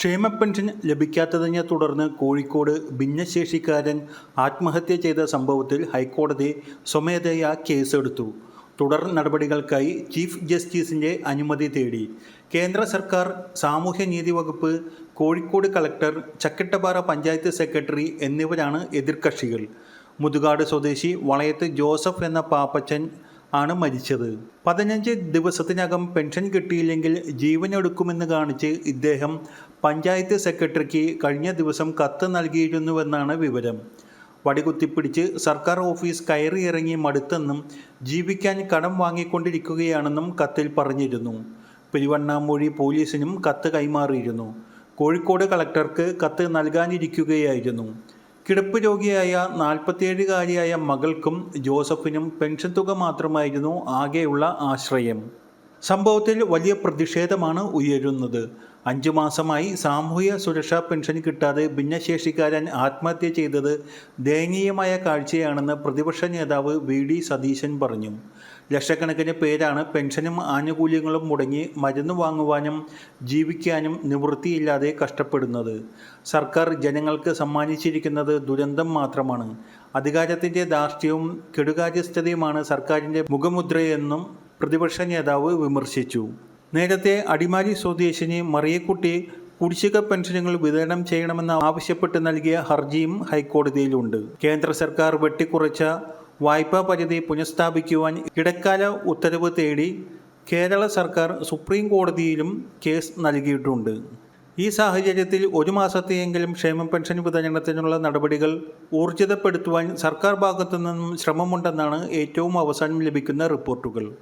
ക്ഷേമ പെൻഷൻ ലഭിക്കാത്തതിനെ തുടർന്ന് കോഴിക്കോട് ഭിന്നശേഷിക്കാരൻ ആത്മഹത്യ ചെയ്ത സംഭവത്തിൽ ഹൈക്കോടതി സ്വമേധയാ കേസെടുത്തു. തുടർ നടപടികൾക്കായി ചീഫ് ജസ്റ്റിസിന്റെ അനുമതി തേടി. കേന്ദ്ര സർക്കാർ സാമൂഹ്യനീതി വകുപ്പ് കോഴിക്കോട് കളക്ടർ ചക്കട്ടപ്പാറ പഞ്ചായത്ത് സെക്രട്ടറി എന്നിവരാണ് എതിർകക്ഷികൾ. മുതുകാട് സ്വദേശി വളയത്ത് ജോസഫ് എന്ന പാപ്പച്ചൻ ആണ് മരിച്ചത്. പതിനഞ്ച് ദിവസത്തിനകം പെൻഷൻ കിട്ടിയില്ലെങ്കിൽ ജീവനെടുക്കുമെന്ന് കാണിച്ച് ഇദ്ദേഹം പഞ്ചായത്ത് സെക്രട്ടറിക്ക് കഴിഞ്ഞ ദിവസം കത്ത് നൽകിയിരുന്നുവെന്നാണ് വിവരം. വടികുത്തിപ്പിടിച്ച് സർക്കാർ ഓഫീസ് കയറിയിറങ്ങി മടുത്തെന്നും ജീവിക്കാൻ കടം വാങ്ങിക്കൊണ്ടിരിക്കുകയാണെന്നും കത്തിൽ പറഞ്ഞിരുന്നു. പെരുവണ്ണാമൂഴി പോലീസിനും കത്ത് കൈമാറിയിരുന്നു. കോഴിക്കോട് കളക്ടർക്ക് കത്ത് നൽകാനിരിക്കുകയായിരുന്നു. കിടപ്പ് രോഗിയായ നാൽപ്പത്തിയേഴുകാരിയായ മകൾക്കും ജോസഫിനും പെൻഷൻ തുക മാത്രമായിരുന്നു ആകെയുള്ള ആശ്രയം. സംഭവത്തിൽ വലിയ പ്രതിഷേധമാണ് ഉയരുന്നത്. അഞ്ചു മാസമായി സാമൂഹ്യ സുരക്ഷാ പെൻഷൻ കിട്ടാതെ ഭിന്നശേഷിക്കാരൻ ആത്മഹത്യ ചെയ്തത് ദയനീയമായ കാഴ്ചയാണെന്ന് പ്രതിപക്ഷ നേതാവ് വി. ഡി. സതീശൻ പറഞ്ഞു. ലക്ഷക്കണക്കിന് പേരാണ് പെൻഷനും ആനുകൂല്യങ്ങളും മുടങ്ങി മരുന്ന് വാങ്ങുവാനും ജീവിക്കാനും നിവൃത്തിയില്ലാതെ കഷ്ടപ്പെടുന്നത്. സർക്കാർ ജനങ്ങൾക്ക് സമ്മാനിച്ചിരിക്കുന്നത് ദുരന്തം മാത്രമാണ്. അധികാരത്തിന്റെ ധാർഷ്ട്യവും കെടുകാര്യസ്ഥതയുമാണ് സർക്കാരിന്റെ മുഖമുദ്രയെന്നും പ്രതിപക്ഷ നേതാവ് വിമർശിച്ചു. നേരത്തെ അടിമാലി സ്വദേശിനി മറിയക്കുട്ടി കുടിശ്ശിക പെൻഷനുകൾ വിതരണം ചെയ്യണമെന്ന് ആവശ്യപ്പെട്ട് നൽകിയ ഹർജിയും ഹൈക്കോടതിയിലുണ്ട്. കേന്ദ്ര സർക്കാർ വെട്ടിക്കുറച്ച വായ്പാ പരിധി പുനഃസ്ഥാപിക്കുവാൻ ഇടക്കാല ഉത്തരവ് തേടി കേരള സർക്കാർ സുപ്രീം കോടതിയിലും കേസ് നൽകിയിട്ടുണ്ട്. ഈ സാഹചര്യത്തിൽ ഒരു മാസത്തെയെങ്കിലും ക്ഷേമ പെൻഷൻ വിതരണത്തിനുള്ള നടപടികൾ ഊർജിതപ്പെടുത്തുവാൻ സർക്കാർ ഭാഗത്തു നിന്നും ശ്രമമുണ്ടെന്നാണ് ഏറ്റവും അവസാനം ലഭിക്കുന്ന റിപ്പോർട്ടുകൾ.